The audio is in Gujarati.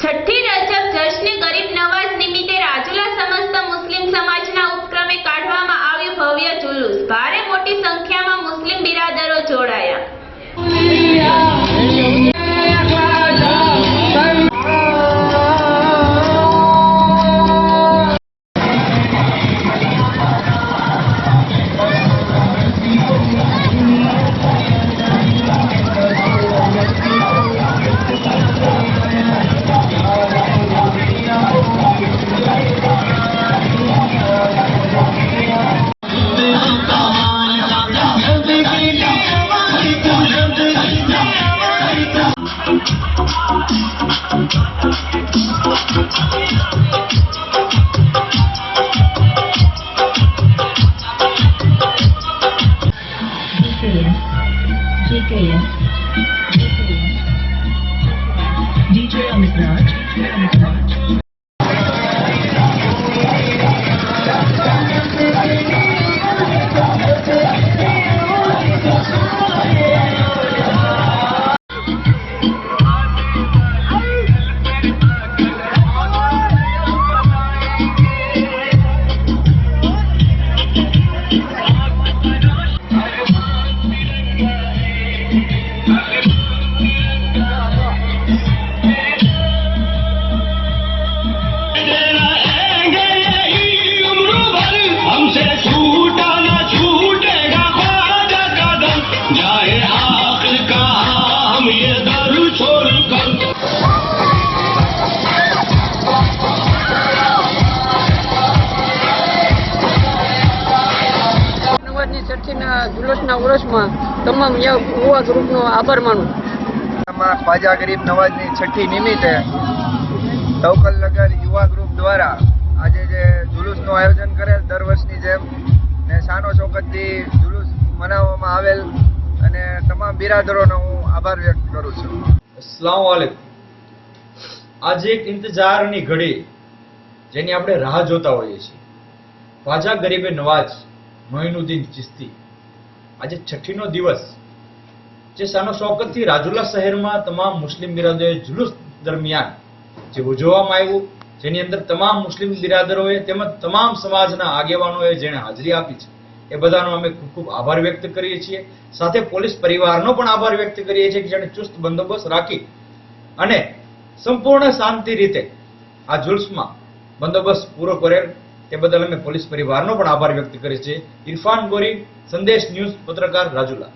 છઠ્ઠી રજબ જશ્ન ગરીબ નવાઝ નિમિત્તે DJS. DJ on the block. जाए आखिर कहाँ हम ये दर छोड़ कर નવાજની ચર્ચીના જુલુસના વર્ષમાં તમામ યુવા ગ્રુપનો આભાર માનું માં ખ્વાજા ગરીબ નવાજની છઠ્ઠી નિમિત્તે તવકલનગર યુવા ગ્રુપ દ્વારા આજે જે જુલુસનું આયોજન કરેલ દર વર્ષની જેમ ને શાનો શોકતથી જુલુસ મનાવવામાં આવેલ અને તમામ બિરાદરોનો હું આભાર વ્યક્ત કરું છું. અસલામ વાલેકુમ આજે એક ઇંતજારની ઘડી જેની આપણે રાહ જોતા હોઈએ છીએ. ખ્વાજા ગરીબે નવાજ, મોઇનુદ્દીન ચિસ્તી આજે છઠ્ઠીનો દિવસ જે સાનો શોકતથી રાજુલા શહેરમાં તમામ મુસ્લિમ બિરાદરોએ જુલુસ દરમિયાન જે ઉજવવામાં આવ્યું, જેની અંદર તમામ મુસ્લિમ બિરાદરોએ તેમજ તમામ સમાજના આગેવાનોએ જેણે હાજરી આપી છે. એ બધાનો અમે ખૂબ ખૂબ આભાર વ્યક્ત કરીએ છીએ. સાથે પોલીસ પરિવારનો પણ આભાર વ્યક્ત કરીએ છીએ કે જેણે ચુસ્ત બંદોબસ્ત રાખી અને સંપૂર્ણ શાંતિ રીતે આ જુલ્સમાં બંદોબસ્ત પૂરો કરેલ તે બદલ અમે પોલીસ પરિવારનો પણ આભાર વ્યક્ત કરીએ છીએ. ઇરફાન ગોરી, સંદેશ ન્યૂઝ પત્રકાર રાજુલા.